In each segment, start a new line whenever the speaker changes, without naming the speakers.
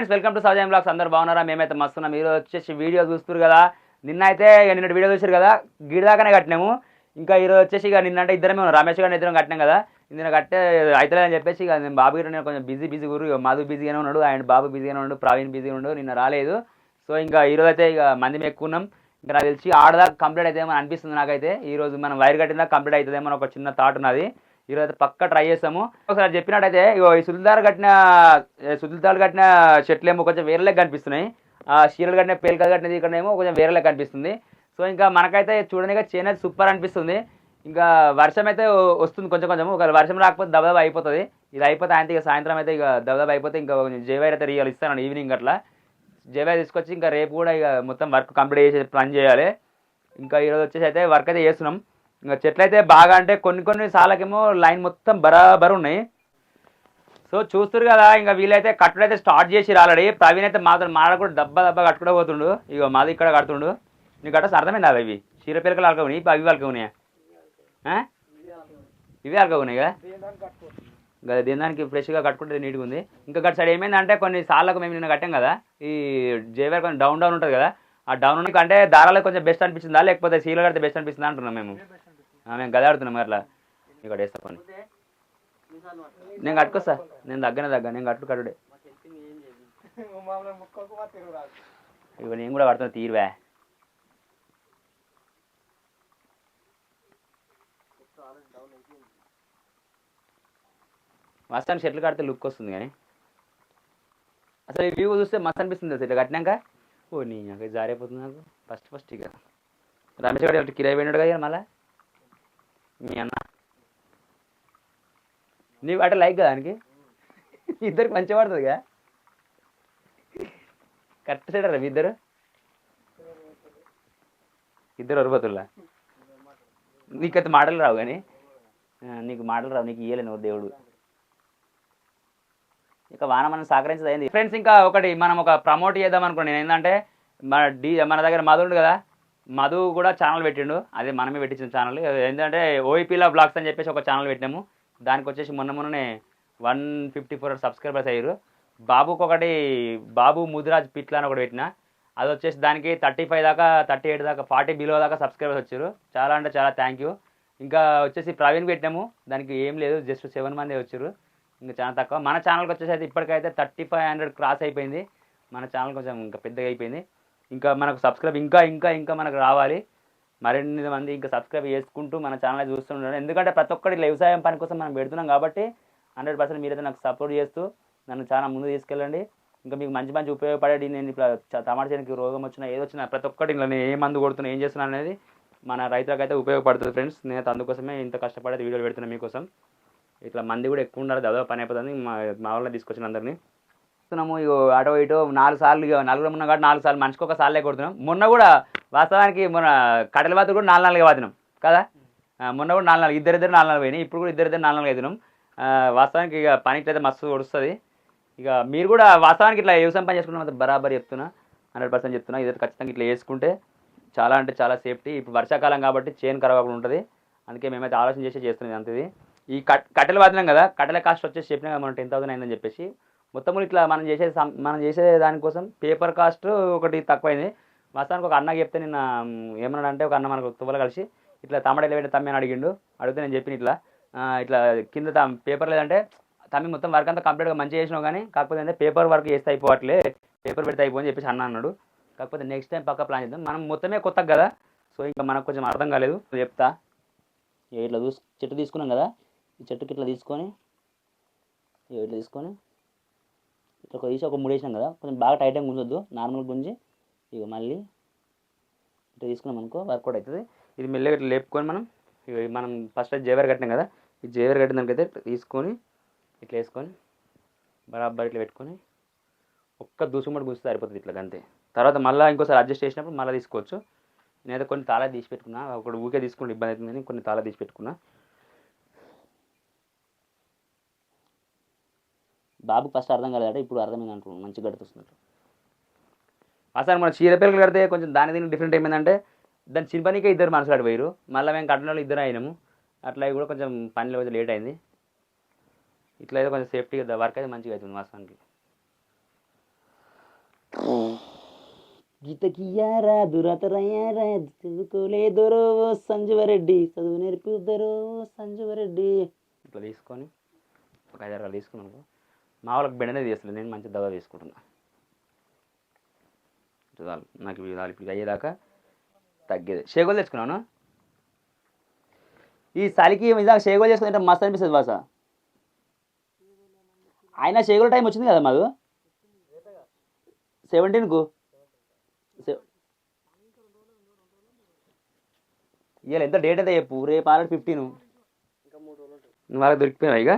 Friends welcome to Soujan blogs అందరు బాగున్నారా? మేమైతే మస్తున్నాం. మీరు వచ్చేసి వీడియో చూస్తున్నారు కదా. నిన్న అయితే ఇక నిన్న వీడియో చూసారు కదా. గిడి దాకానే కట్టినాము. ఇంకా ఈరోజు వచ్చేసి ఇక నిన్న అంటే ఇద్దరమే రమేష్ గారిని ఇద్దరం కట్టినాం కదా. నిన్న కట్టే అని చెప్పేసి ఇక నేను బాబు గారు నేను కొంచెం బిజీ బిజీ గురు మధు బిజీగానే ఉన్నాడు. ఆయన బాబు బిజీగానే ఉన్నాడు. ప్రవీణ్ బిజీగా ఉన్నాడు. నిన్న రాలేదు. సో ఇంకా ఈరోజు అయితే ఇక మంది ఎక్కువ ఉన్నాం. ఇంకా నాకు తెలిసి ఆడదాకా కంప్లీట్ అయితే అనిపిస్తుంది నాకైతే. ఈ రోజు మనం వైర్ కట్టిందా కంప్లీట్ అవుతుందేమో ఒక చిన్న థాట్ ఉన్నది. ఈరోజు అయితే పక్క ట్రై చేస్తాము. ఒకసారి చెప్పినట్టయితే ఇగో ఈ సుల్దార్ కట్టిన ఏ, కట్టిన చెట్లు ఏమో కొంచెం వేరేలా కనిపిస్తున్నాయి ఆ చీరలు కట్టిన పేలికలు కట్టినది ఇక్కడ ఏమో కొంచెం వేరేలా కనిపిస్తుంది సో ఇంకా మనకైతే చూడడానికి చేనేది సూపర్ అనిపిస్తుంది. ఇంకా వర్షం అయితే వస్తుంది కొంచెం కొంచెం ఒక వర్షం రాకపోతే దబదబ అయిపోతుంది. ఇది అయిపోతే ఆయన ఇక సాయంత్రం అయితే ఇక దబదబ అయిపోతే ఇంకా కొంచెం జేవైర్ అయితే రియల్ ఇస్తాను ఈవినింగ్ అట్లా. జేవైర్ తీసుకొచ్చి ఇంకా రేపు కూడా ఇక మొత్తం వర్క్ కంప్లీట్ చేసి ప్లాన్ చేయాలి. ఇంకా ఈరోజు వచ్చేసి అయితే వర్క్ అయితే చేస్తున్నాం. ఇంకా చెట్లు అయితే బాగా అంటే కొన్ని కొన్ని సార్లకేమో లైన్ మొత్తం బరాబర్ ఉన్నాయి. సో చూస్తారు కదా ఇంకా వీళ్ళైతే కట్టుడు అయితే స్టార్ట్ చేసి ఆల్రెడీ. ప్రవీణ్ అయితే మాత్రం మాడ కూడా దెబ్బ దెబ్బ కట్టుకునే పోతుండు. ఇక మాది ఇక్కడ కడుతుండు. నీకు అట్ట అర్థమైంది అవి? ఇవి చీర పిల్లకలు అలకవుని అవి అలకవునాయా ఇవి అలకవునాయి కదా? ఇంకా దీని దానికి ఫ్రెష్గా కట్టుకుంటే నీట్గా ఉంది. ఇంకా గట్ సైడ్ ఏమైందంటే కొన్ని సార్లకు మేము నిన్న కట్టాం కదా ఈ జేవేర్ కొంచెం డౌన్ డౌన్ ఉంటుంది కదా ఆ డౌన్ అంటే దారాలకు కొంచెం బెస్ట్ అనిపించిందా లేకపోతే సీలో కడితే బెస్ట్ అనిపిస్తుందా అంటున్నాం మేము. మేము గదాడుతున్నాం మరి అట్లా ఇక్కడ వేస్తా పని. నేను కట్టుకొస్తా. నేను దగ్గనే దగ్గర నేను కట్టు కట్టుడే. ఇవి నేను కూడా కడుతున్నా తీరువే. మస్తాన్ షర్ట్లు కడితే లుక్ వస్తుంది కానీ. అసలు ఈ వ్యూ చూస్తే మస్తు అనిపిస్తుంది అసలు ఇట్లా కట్టినాక? ఓ నీ నాకు జారైపోతుంది నాకు. ఫస్ట్ ఫస్ట్ ఇక. రమేష్ గారు కిరాయి పోయినాడు కదా మళ్ళీ? మీ అన్న. నీవు అట లైక్ కదా దానికి ఇద్దరికి మంచిగా పడుతుంది కరెక్ట్ సైడ్ రా మీ ఇద్దరు? ఇద్దరు ఒరబతుల్లా నీకైతే మాటలు రావు కానీ నీకు మాటలు రావు నీకు ఇయ్యలేను దేవుడు. ఇక వాన మనం సహకరించదైంది ఫ్రెండ్స్ ఇంకా ఒకటి మనం ఒక ప్రమోట్ చేద్దాం అనుకోండి నేను ఏంటంటే మన డీ మన దగ్గర మధు కదా మధు కూడా ఛానల్ పెట్టిండు. అది మనమే పెట్టించిన ఛానల్ ఏంటంటే ఓఈపీలా బ్లాగ్స్ అని చెప్పేసి ఒక ఛానల్ పెట్టినాము. దానికి వచ్చేసి మొన్న మొన్ననే వన్ ఫిఫ్టీ ఫోర్ సబ్స్క్రైబర్స్ అయ్యారు. బాబుకి ఒకటి బాబు ముదిరాజ్ పిట్ల అని ఒకటి పెట్టిన. అది వచ్చేసి దానికి థర్టీ ఫైవ్ దాకా థర్టీ ఎయిట్ దాకా ఫార్టీ బిలో దాకా సబ్స్క్రైబర్స్ వచ్చారు. చాలా అంటే చాలా థ్యాంక్ యూ ఇంకా వచ్చేసి ప్రవీణ్ పెట్టినాము. దానికి ఏం లేదు జస్ట్ సెవెన్ మంది వచ్చారు. ఇంకా చాలా తక్కువ. మన ఛానల్కి వచ్చేసి అయితే ఇప్పటికైతే థర్టీ ఫైవ్ హండ్రెడ్ క్రాస్ అయిపోయింది. మన ఛానల్ కొంచెం ఇంకా పెద్దగా అయిపోయింది. ఇంకా మనకు సబ్స్క్రైబ్ ఇంకా ఇంకా ఇంకా మనకు రావాలి. మరిన్ని మంది ఇంకా సబ్స్క్రైబ్ చేసుకుంటూ మన ఛానల్ చూస్తుంటారు ఎందుకంటే ప్రతి ఒక్కటి వ్యవసాయం పని కోసం మనం పెడుతున్నాం కాబట్టి హండ్రెడ్ పర్సెంట్ మీరైతే నాకు సపోర్ట్ చేస్తూ నన్ను చాలా ముందు తీసుకెళ్ళండి. ఇంకా మీకు మంచి మంచి ఉపయోగపడేది నేను ఇప్పుడు టమాటా చేయడానికి రోగం వచ్చినా ఏది వచ్చినా ప్రతి ఒక్కటి ఇలా నేను ఏ మందు కొడుతున్నా ఏం చేస్తున్నా అనేది మన రైతులకు అయితే ఉపయోగపడుతుంది ఫ్రెండ్స్ నేను అందుకోసమే ఇంత కష్టపడేది వీడియోలు పెడుతున్నాను మీకోసం. ఇట్లా మంది కూడా ఎక్కువ ఉండాలి దాదాపు పని అయిపోతుంది. మా మా వాళ్ళని తీసుకొచ్చిన అందరినీ. చూస్తున్నాము ఇగో అటో ఇటో నాలుగు సార్లు ఇక నలుగురు ఉన్నాం కాబట్టి నాలుగు సార్లు మనిషికి ఒక సార్లే కొడుతున్నాం. మొన్న కూడా వాస్తవానికి మొన్న కడల బాతులు కూడా నాలుగు నాలుగే వాదినాం కదా? మొన్న కూడా నాలుగు నాలుగు ఇద్దరు ఇద్దరు నాలుగు నాలుగు పోయినాయి. ఇప్పుడు కూడా ఇద్దరు ఇద్దరు నాలుగు నాలుగు అవుతున్నాం వాస్తవానికి ఇక పనికి అయితే మస్తు ఒడుస్తుంది. ఇక మీరు కూడా వాస్తవానికి ఇట్లా వ్యవసాయం పని చేసుకుంటే బరాబర్ చెప్తున్నా హండ్రెడ్ పర్సెంట్ చెప్తున్నా. ఇదైతే ఖచ్చితంగా ఇట్లా వేసుకుంటే చాలా అంటే చాలా సేఫ్టీ. ఇప్పుడు వర్షాకాలం కాబట్టి చైన్ ఖరాబ్ అవ్వకుండా ఉంటుంది. అందుకే మేమైతే ఆలోచన చేసి చేస్తున్నాం అంత ఇది. ఈ కట్ కట్టెలు వాదినాం కదా? కట్టెల కాస్ట్ వచ్చేసి చెప్పినా మనం టెన్ థౌసండ్ అయిందని చెప్పేసి మొత్తం ఇట్లా మనం చేసే మనం చేసే దానికోసం పేపర్ కాస్ట్ ఒకటి తక్కువైంది. మస్తానికి ఒక అన్నకి చెప్తే నిన్న ఏమన్నాడు అంటే ఒక అన్న మనకు తువ్వలు కలిసి ఇట్లా తమ్మడలు పెట్టి తమ్మి అని అడిగిండు. అడిగితే నేను చెప్పిన ఇట్లా ఇట్లా కింద పేపర్ లేదంటే తమ్మి మొత్తం వర్క్ అంతా కంప్లీట్గా మంచిగా చేసినావు కానీ కాకపోతే అంటే పేపర్ వర్క్ చేస్తే అయిపోవట్లే పేపర్ పెడితే అయిపోని చెప్పేసి అన్న అన్నాడు. కాకపోతే నెక్స్ట్ టైం పక్క ప్లాన్ చేద్దాం. మనం మొత్తమే కొత్త కదా సో ఇంకా మనకు కొంచెం అర్థం కాలేదు. చెప్తా. ఇట్లా చూసి చెట్టు తీసుకున్నాం కదా ఈ చెట్టుకి ఇట్లా తీసుకొని ఇట్లా తీసుకొని ఒక తీసి ఒక మూడు వేసినాం కదా కొంచెం బాగా టైట్గా గుంజొద్దు నార్మల్ గుంజి ఇక మళ్ళీ ఇట్లా తీసుకున్నాం అనుకో వర్కౌట్ అవుతుంది ఇది మెల్లగా ఇట్లా లేపుకొని మనం ఇగో మనం ఫస్ట్ జేవర్ కట్టినాం కదా ఈ జేవర్ కట్టిన దానికైతే తీసుకొని ఇట్లా వేసుకొని బరాబర్ ఇట్లా పెట్టుకొని ఒక్క దూసుమటి గుంజితే సరిపోతుంది ఇట్లా అంతే తర్వాత మళ్ళీ ఇంకోసారి అడ్జస్ట్ చేసినప్పుడు మళ్ళీ తీసుకోవచ్చు. నేనైతే కొన్ని తాళా తీసి పెట్టుకున్నా ఒకటి ఊకే తీసుకుంటే ఇబ్బంది అవుతుందని కొన్ని తాళా తీసి పెట్టుకున్నా. బాబు ఫస్ట్ అర్థం కాలేదట ఇప్పుడు అర్థమైంది అంటున్నాను మంచిగా గడుతున్నట్టు అసలు మన చీర పిల్లలు కడితే కొంచెం దాని దీనికి డిఫరెంట్ ఏమైందంటే దాని చిన్నపనికే ఇద్దరు మనసులు అడిపోయారు మళ్ళీ మేము వాళ్ళు ఇద్దరు అయినాము. అట్లా అవి కూడా కొంచెం పనిలో కొంచెం లేట్ అయింది. ఇట్లా అయితే కొంచెం సేఫ్టీగా వర్క్ అయితే మంచిగా అవుతుంది వాస్తవానికి గీతకియారా దురతరయ్యారా చదువుకోలేదరో సంజీవరెడ్డి చదువు నేర్పిద్దరో సంజీవరెడ్డి. ఇట్లా తీసుకొని ఒక ఐదు అరవై తీసుకున్నాను మా వాళ్ళకి బెండనే తీస్తలేదు నేను మంచి దవ తీసుకుంటున్నా చాలు నాకు ఇవి చాలు ఇప్పుడు అయ్యేదాకా తగ్గేది. షేగోలు తెచ్చుకున్నాను ఈ చలికి ఇదాక షేగోలు చేసుకుంటే మస్తు అనిపిస్తుంది బాస. అయినా షేగోల టైం వచ్చింది కదా మాకు? సెవెంటీన్కు ఇవాళ ఎంత డేట్ అయితే చెప్పు రేపు ఆల్రెడీ ఫిఫ్టీన్ నువ్వు వాళ్ళకి దొరికిపోయావు ఇక?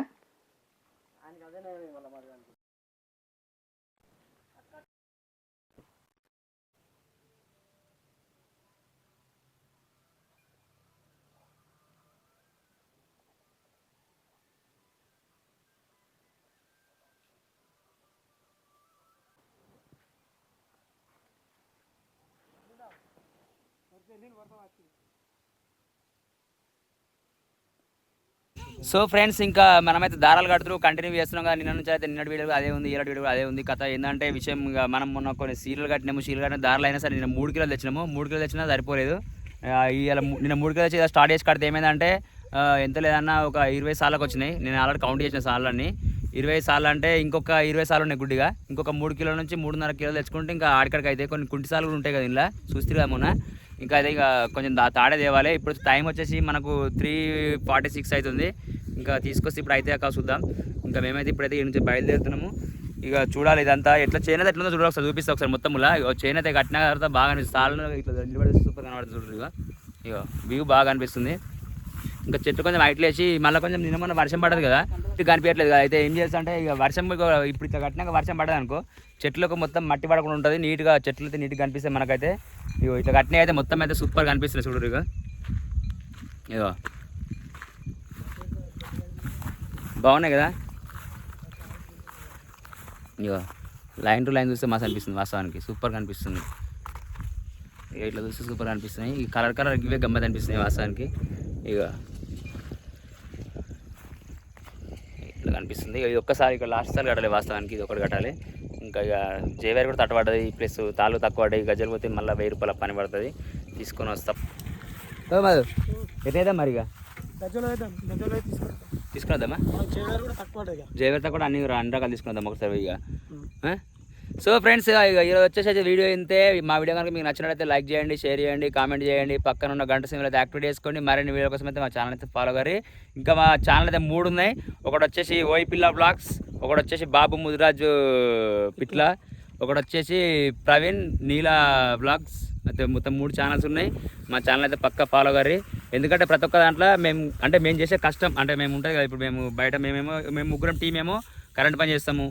సో ఫ్రెండ్స్ ఇంకా మనమైతే దారాలు కడుతూ కంటిన్యూ చేస్తున్నాం కదా నిన్న నుంచి అయితే నిన్నటి వీడియో అదే ఉంది ఈనాటి వీడియో అదే ఉంది. కథ ఏంటంటే విషయం మనం మొన్న కొన్ని సీరియల్ కట్టినాము సీరియల్ కట్టిన దారాలు అయినా సరే నిన్న మూడు కిలోలు తెచ్చినాము. మూడు కిలోలు తెచ్చినా సరిపోలేదు. ఇలా నిన్న మూడు కిలోలు తెచ్చి స్టార్ట్ చేసి కడితే ఏమైందంటే ఎంత లేదన్నా ఒక ఇరవై సార్లకు వచ్చినాయి. నేను ఆల్రెడీ కౌంట్ చేసిన సార్లన్నీ. ఇరవై సార్లు అంటే ఇంకొక ఇరవై సార్లు ఉన్నాయి గుడ్డిగా. ఇంకొక మూడు కిలోల నుంచి మూడున్నర కిలోలు తెచ్చుకుంటే ఇంకా ఆడికడికి అయితే కొన్ని కుంటి సార్లు కూడా ఉంటాయి కదా ఇలా చూస్తే కదా మొన్న. ఇంకా అదే ఇక కొంచెం దా తాడే తేవాలి ఇప్పుడు టైం వచ్చేసి మనకు త్రీ ఫార్టీ సిక్స్ అవుతుంది. ఇంకా తీసుకొస్తే ఇప్పుడు అయితే కాదు చూద్దాం. ఇంకా మేమైతే ఇప్పుడైతే ఈ నుంచి బయలుదేరుతున్నాము. ఇక చూడాలి ఇదంతా. ఎట్లా చేనేత ఎట్లా ఉందో చూడాలి ఒకసారి చూపిస్తా ఒకసారి మొత్తంలో ఇక చేనేత కట్టిన తర్వాత బాగా అనిపిస్తుంది. సార్లు ఇట్లా నిలబడి సూపర్ కనబడుతుంది చూడరు ఇక ఇక వ్యూ బాగా అనిపిస్తుంది. ఇంకా చెట్టు కొంచెం హైట్ వేసి మళ్ళీ కొంచెం నిన్న మొన్న వర్షం పడదు కదా ఇది కనిపించట్లేదు కదా. అయితే ఏం చేస్తా అంటే ఇక వర్షం ఇప్పుడు ఇట్లా కట్టినాక వర్షం పడదు అనుకో చెట్లకు మొత్తం మట్టి పడకుండా ఉంటుంది. నీట్గా చెట్లు అయితే నీట్గా కనిపిస్తాయి మనకైతే. ఇగో ఇట్లా కట్టినవి అయితే మొత్తం అయితే సూపర్ కనిపిస్తుంది చూడరు ఇక ఇగో. బాగున్నాయి కదా? ఇగో లైన్ టు లైన్ చూస్తే మస్తు అనిపిస్తుంది వాస్తవానికి. సూపర్ కనిపిస్తుంది. ఇక ఇట్లా చూస్తే సూపర్ కనిపిస్తున్నాయి. ఈ కలర్ కలర్ ఇవే గమ్మత్ అనిపిస్తున్నాయి వాస్తవానికి. ఇక ఇట్లా కనిపిస్తుంది. ఇక ఇది ఒక్కసారి ఇక లాస్ట్ సారి కట్టాలి వాస్తవానికి ఇది ఒకటి కట్టాలి. ఇంకా ఇక జేవేర్ కూడా తట్టబడ్డది ప్లస్ తాళ్ళు తక్కువ పడ్డాయి గజలు పోతే మళ్ళీ వెయ్యి రూపాయల పని పడుతుంది. తీసుకొని వస్తాం. ఓ మధు ఎట్లయితే మరి ఇక?
గజ్జలు గజ్జలు మనకు చేయడానికి కూడా తక్కువ
అన్ని అన్ని రకాలు తీసుకున్నాం ఒకసారి ఇక? సో ఫ్రెండ్స్ ఈరోజు వచ్చేసి అయితే వీడియో ఇంతే. మా వీడియో కనుక మీకు నచ్చినట్లయితే లైక్ చేయండి షేర్ చేయండి కామెంట్ చేయండి. పక్కన ఉన్న గంట సిమ్లో అయితే యాక్టివేట్ చేసుకోండి. మరిన్ని వీడియో కోసం అయితే మా ఛానల్ అయితే ఫాలో గారి ఇంకా మా ఛానల్ అయితే మూడు ఉన్నాయి. ఒకటి వచ్చేసి ఓయి పిల్ల బ్లాగ్స్ ఒకటి వచ్చేసి బాబు ముదిరాజు పిట్ల ఒకటి వచ్చేసి ప్రవీణ్ నీలా బ్లాగ్స్. అయితే మొత్తం మూడు ఛానల్స్ ఉన్నాయి. మా ఛానల్ అయితే పక్క ఫాలో గారి ఎందుకంటే ప్రతి ఒక్క దాంట్లో మేము అంటే మేము చేసే కష్టం అంటే మేము ఉంటుంది కదా ఇప్పుడు మేము బయట మేమేమో మేము ముగ్గురం టీం ఏమో కరెంట్ పని చేస్తాము.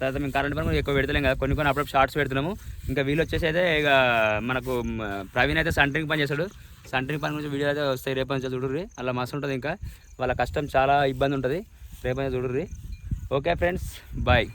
తర్వాత మేము కరెంట్ పని ఎక్కువ పెడతలేం కదా. కొన్ని కొన్ని అప్పుడప్పుడు షార్ట్స్ పెడుతున్నాము. ఇంకా వీళ్ళు వచ్చేసి అయితే ఇక మనకు ప్రవీణ్ అయితే సంటరింగ్ పని చేస్తాడు. సంటరింగ్ పని గురించి వీడియో అయితే వస్తాయి. రేపు నుంచి చూడుర్రి. అలా మస్తు ఉంటుంది ఇంకా. వాళ్ళ కష్టం చాలా ఇబ్బంది ఉంటుంది. రేపు నుంచి చూడుర్రి. Okay friends bye.